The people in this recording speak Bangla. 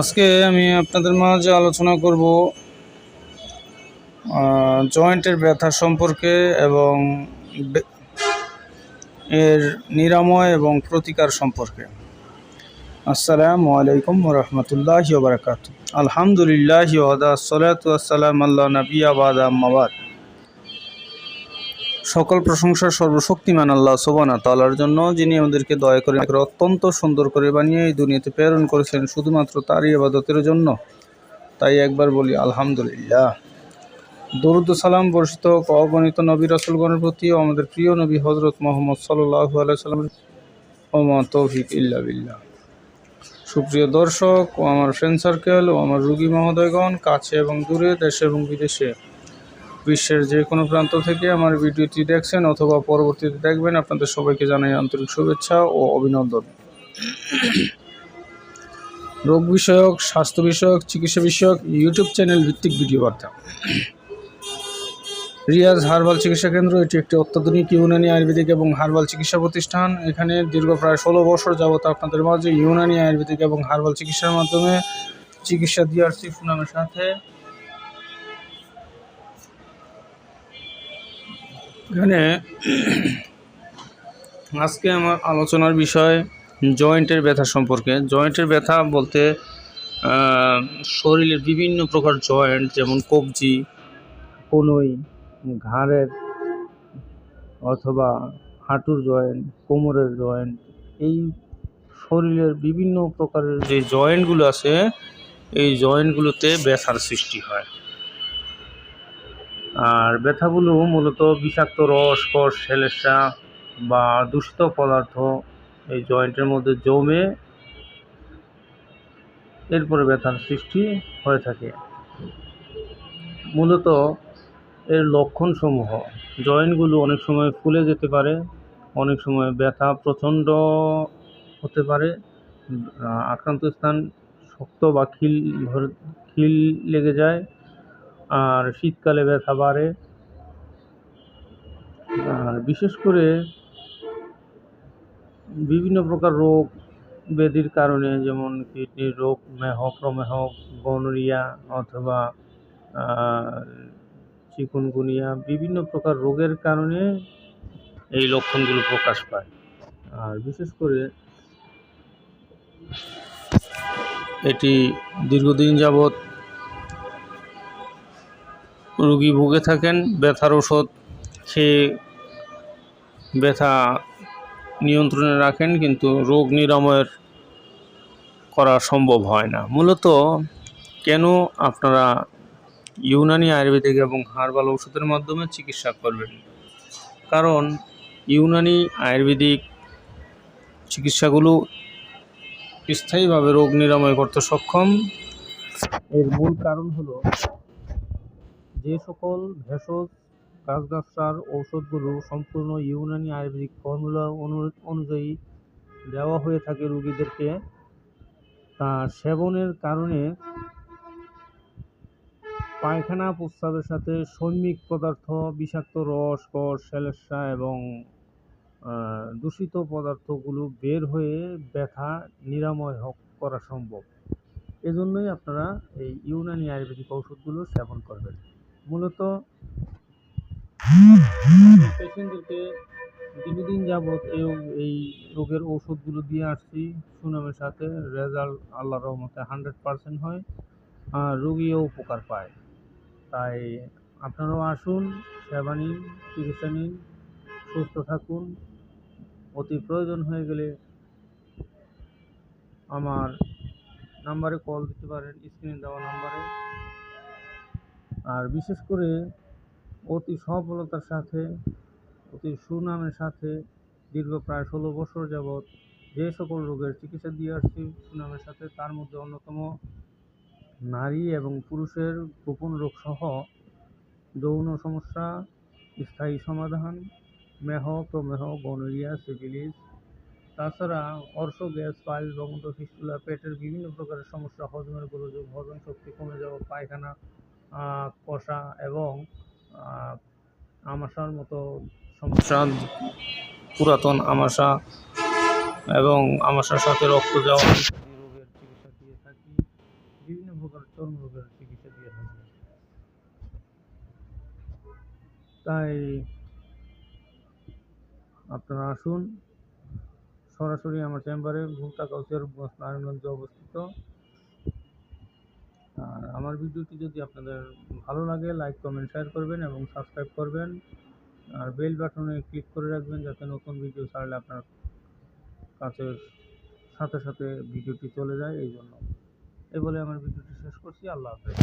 আজকে আমি আপনাদের মাঝে আলোচনা করব জয়েন্টের ব্যথা সম্পর্কে এবং এর নিরাময় এবং প্রতিকার সম্পর্কে। আসসালামু আলাইকুম রহমতুল্লাহ বারকাত আলহামদুলিল্লাহ ওয়াদা আসসালাম আল্লাহ নবী আবাদ আম্মাবাদ সকল প্রশংসা সর্বশক্তিমান আল্লাহ সোবানা তালার জন্য, যিনি আমাদেরকে দয়া করে অত্যন্ত সুন্দর করে বানিয়ে এই দুনিয়াতে প্রেরণ করেছেন শুধুমাত্র তারই আবাদতের জন্য। তাই একবার বলি, আলহামদুলিল্লাহ। দরুদ সালাম বর্ষিত অগণিত নবী রসুলগণের প্রতি আমাদের প্রিয় নবী হজরত মোহাম্মদ সাল্লাহ আলাইসাল্লামের ওমা তৌফিক ইল্লা বিল্লাহ। সুপ্রিয় দর্শক ও আমার ফ্রেন্ড সার্কেল ও আমার রুগী মহোদয়গণ, কাছে এবং দূরে, দেশে এবং বিদেশে বিশ্বের যে কোনো প্রান্ত থেকে আমার ভিডিওটি দেখছেন অথবা পরবর্তীতে দেখবেন, আপনাদের সবাইকে জানাই আন্তরিক শুভেচ্ছা ও অভিনন্দন। রোগ বিষয়ক, স্বাস্থ্য বিষয়ক, চিকিৎসা বিষয়ক, ইউটিউব চ্যানেল ভিত্তিক ভিডিও বার্তা। রিয়াজ হার্বাল চিকিৎসা কেন্দ্র, এটি একটি অত্যাধুনিক ইউনানি আয়ুর্বেদিক এবং হার্বাল চিকিৎসা প্রতিষ্ঠান। এখানে দীর্ঘ প্রায় ষোলো বছর যাবত আপনাদের মাঝে ইউনানি আয়ুর্বেদিক এবং হার্বাল চিকিৎসার মাধ্যমে চিকিৎসা দিয়ে আসছি। সুনামের সাথে এখানে আজকে আমার আলোচনার বিষয় জয়েন্টের ব্যথা সম্পর্কে। জয়েন্টের ব্যথা বলতে শরীরের বিভিন্ন প্রকার জয়েন্ট, যেমন কবজি, কনুই, ঘাড়ের অথবা হাঁটুর জয়েন্ট, কোমরের জয়েন্ট, এই শরীরের বিভিন্ন প্রকারের যে জয়েন্টগুলো আছে, এই জয়েন্টগুলোতে ব্যথার সৃষ্টি হয়। আর ব্যথাগুলো মূলত বিষাক্ত রস, কষ সেলেসা বা দূষিত পদার্থ এই জয়েন্টের মধ্যে জমে এরপরে ব্যথার সৃষ্টি হয়ে থাকে। মূলত এর লক্ষণসমূহ, জয়েন্টগুলো অনেক সময় ফুলে যেতে পারে, অনেক সময় ব্যথা প্রচণ্ড হতে পারে, আক্রান্ত স্থান শক্ত বা খিল খিল লেগে যায় আর শীতকালে ব্যথা বাড়ে। আর বিশেষ করে বিভিন্ন প্রকার রোগ ব্যাধির কারণে, যেমন কিডনির রোগ, মেহ, প্রমেহ, গনোরিয়া অথবা চিকুনগুনিয়া, বিভিন্ন প্রকার রোগের কারণে এই লক্ষণগুলো প্রকাশ পায়। আর বিশেষ করে এটি দীর্ঘদিন যাবৎ রুগী ভুগে থাকেন, ব্যথার ওষুধ খেয়ে ব্যথা নিয়ন্ত্রণে রাখেন, কিন্তু রোগ নিরাময়ের করা সম্ভব হয় না। মূলত কেন আপনারা ইউনানি আয়ুর্বেদিক এবং হার্বাল ওষুধের মাধ্যমে চিকিৎসা করবেন? কারণ ইউনানি আয়ুর্বেদিক চিকিৎসাগুলো স্থায়ীভাবে রোগ নিরাময় করতে সক্ষম। এর মূল কারণ হলো যে সকল ভেষজ গাছগাছার ঔষধগুলো সম্পূর্ণ ইউনানি আয়ুর্বেদিক ফর্মুলা অনু- অনুযায়ী দেওয়া হয়ে থাকে রুগীদেরকে, তা সেবনের কারণে পায়খানা প্রস্রাবের সাথে সৈমিক পদার্থ, বিষাক্ত রস কষ শ্যালেসা এবং দূষিত পদার্থগুলো বের হয়ে ব্যথা নিরাময় করা সম্ভব। এজন্যই আপনারা এই ইউনানি আয়ুর্বেদিক ঔষধগুলো সেবন করবেন। মূলত পেশেন্টদেরকে দীর্ঘদিন যাবৎ এই এই রোগের ওষুধগুলো দিয়ে আসছি, সুনামের সাথে রেজাল্ট আল্লাহ রহমতে হান্ড্রেড পারসেন্ট হয় আর রোগীও উপকার পায়। তাই আপনারাও আসুন, সেবা নিন, চিকিৎসা নিন, সুস্থ থাকুন। অতি প্রয়োজন হয়ে গেলে আমার নাম্বারে কল দিতে পারেন, স্ক্রিনে দেওয়া নাম্বারে। আর বিশেষ করে অতি সফলতার সাথে, অতি সুনামের সাথে দীর্ঘ প্রায় ষোলো বছর যাবৎ যে সকল রোগের চিকিৎসা দিয়ে আসছি, সুনামের সাথে তার মধ্যে অন্যতম নারী এবং পুরুষের গোপন রোগ সহ যৌন সমস্যা, স্থায়ী সমাধান, মেহ, প্রমেহ, গনোরিয়া সিফিলিস তাছাড়া অর্শ, গ্যাস, পাইল বগন্ত ফিস্টুলা পেটের বিভিন্ন প্রকারের সমস্যা, হজমের গোলযোগ, হজম শক্তি কমে যাওয়া, পায়খানা কষা এবং আমাশার মতো সমস্যা পুরাতন আমাশা এবং আমাশার সাথে রক্ত যাওয়া রোগের চিকিৎসা দিয়ে থাকি বিভিন্ন প্রকার চর্মরোগের চিকিৎসা দিয়ে থাকি। তাই আপনারা আসুন সরাসরি আমার চেম্বারে ভুলতা কাউসিয়ার নারায়ণগঞ্জে অবস্থিত। আর আমার ভিডিওটি যদি আপনাদের ভালো লাগে লাইক কমেন্ট শেয়ার করবেন এবং সাবস্ক্রাইব করবেন। আর বেল বাটনে ক্লিক করে রাখবেন যাতে নতুন ভিডিও ছাড়লে আপনার কাছে সাথে সাথে ভিডিওটি চলে যায়, এই জন্য। এই বলে আমার ভিডিওটি শেষ করছি। আল্লাহ হাফেজ।